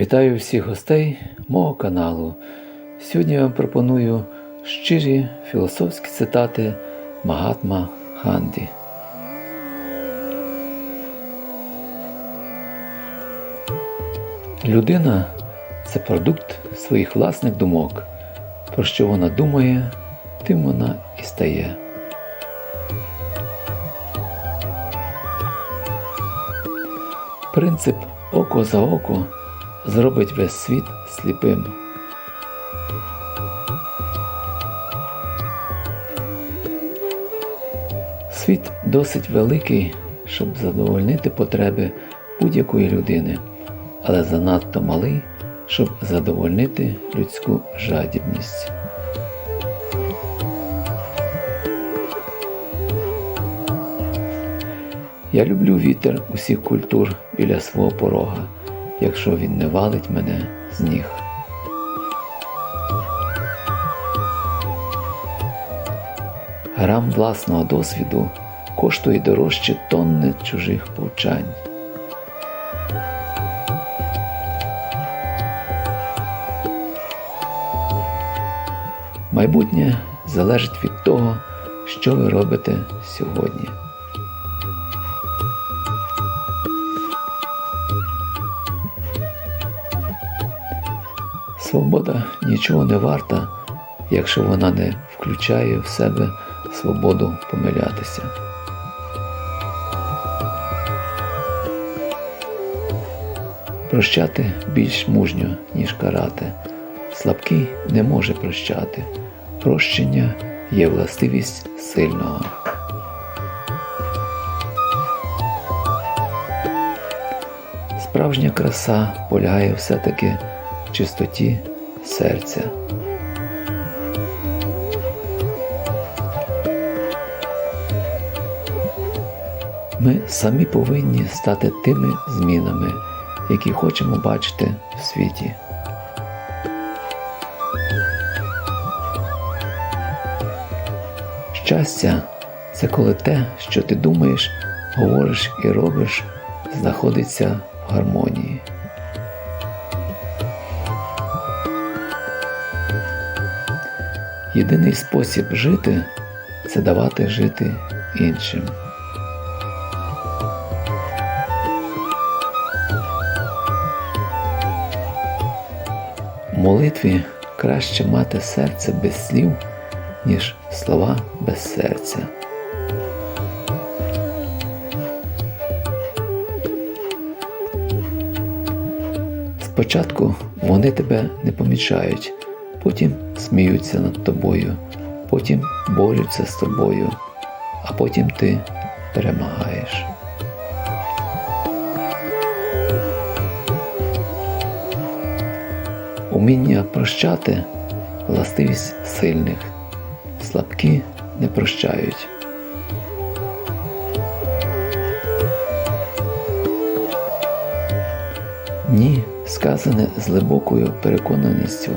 Вітаю всіх гостей мого каналу. Сьогодні я вам пропоную щирі філософські цитати Магатма Ханді. Людина це продукт своїх власних думок. Про що вона думає, тим вона і стає. Принцип око за око зробить весь світ сліпим. Світ досить великий, щоб задовольнити потреби будь-якої людини, але занадто малий, щоб задовольнити людську жадібність. Я люблю вітер усіх культур біля свого порога, якщо він не валить мене з ніг. Грам власного досвіду коштує дорожче тонни чужих повчань. Майбутнє залежить від того, що ви робите сьогодні. Свобода нічого не варта, якщо вона не включає в себе свободу помилятися. Прощати більш мужньо, ніж карати. Слабкий не може прощати. Прощення є властивість сильного. Справжня краса полягає все-таки чистоті серця. Ми самі повинні стати тими змінами, які хочемо бачити в світі. Щастя це коли те, що ти думаєш, говориш і робиш, знаходиться в гармонії. Єдиний спосіб жити це давати жити іншим. В молитві краще мати серце без слів, ніж слова без серця. Спочатку вони тебе не помічають, потім сміються над тобою, потім борються з тобою, а потім ти перемагаєш. Уміння прощати властивість сильних, слабкі не прощають. Ні, сказане з глибокою переконаністю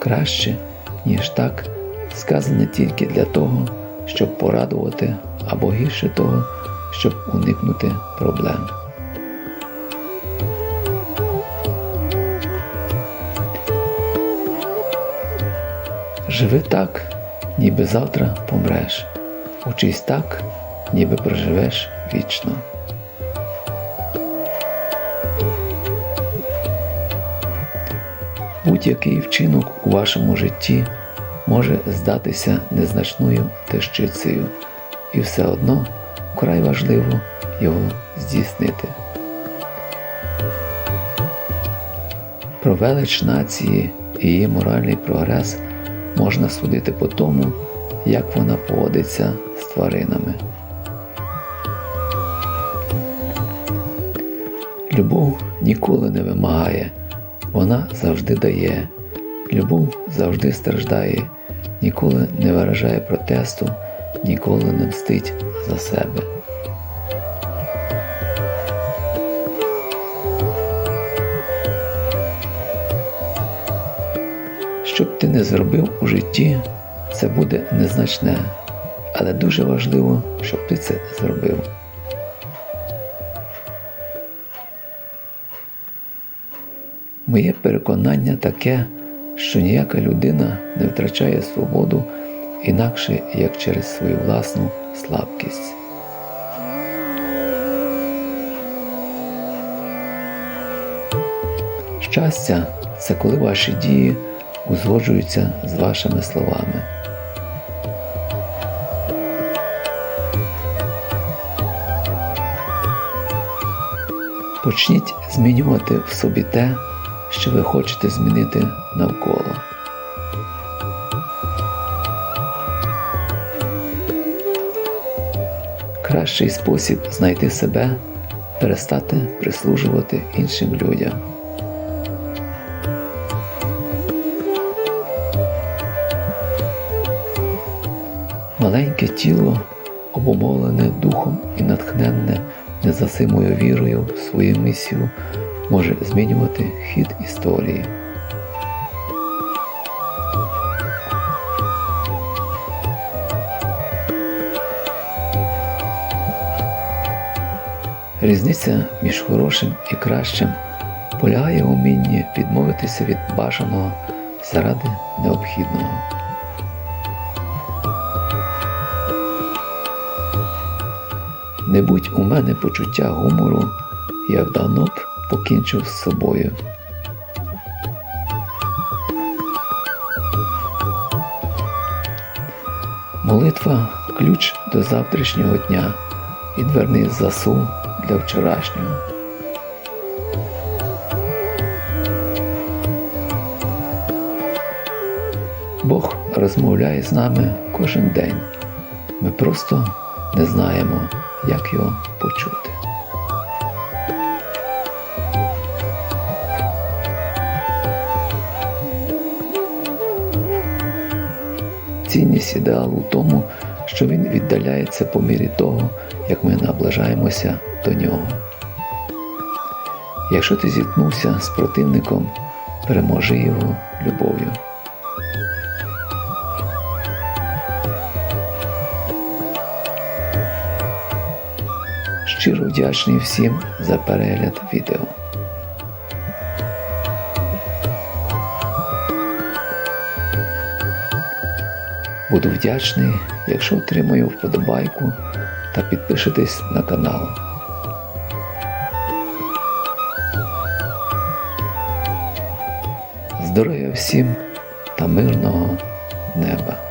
краще, ніж так, сказане тільки для того, щоб порадувати або гірше того, щоб уникнути проблем. Живи так, ніби завтра помреш. Учись так, ніби проживеш вічно. Будь-який вчинок у вашому житті може здатися незначною тещицею, і все одно вкрай важливо його здійснити. Про велич нації і її моральний прогрес можна судити по тому, як вона поводиться з тваринами. Любов ніколи не вимагає, вона завжди дає. Любов завжди страждає, ніколи не виражає протесту, ніколи не мстить за себе. Що б ти не зробив у житті, це буде незначне, але дуже важливо, щоб ти це зробив. Моє переконання таке, що ніяка людина не втрачає свободу інакше як через свою власну слабкість. Щастя це коли ваші дії узгоджуються з вашими словами. Почніть змінювати в собі те, що ви хочете змінити навколо. Кращий спосіб знайти себе перестати прислужувати іншим людям. Маленьке тіло, обумовлене духом і натхненне незасимою вірою в свою місію, може змінювати хід історії. Різниця між хорошим і кращим полягає у вмінні відмовитися від бажаного заради необхідного. Не будь у мене почуття гумору, я давно б покінчив з собою. Молитва ключ до завтрашнього дня і дверний засув для вчорашнього. Бог розмовляє з нами кожен день. Ми просто не знаємо, як його почути. Цінність ідеалу в тому, що він віддаляється по мірі того, як ми наближаємося до нього. Якщо ти зіткнувся з противником, переможи його любов'ю. Щиро вдячний всім за перегляд відео. Буду вдячний, якщо отримаю вподобайку та підпишитесь на канал. Здоров'я всім та мирного неба!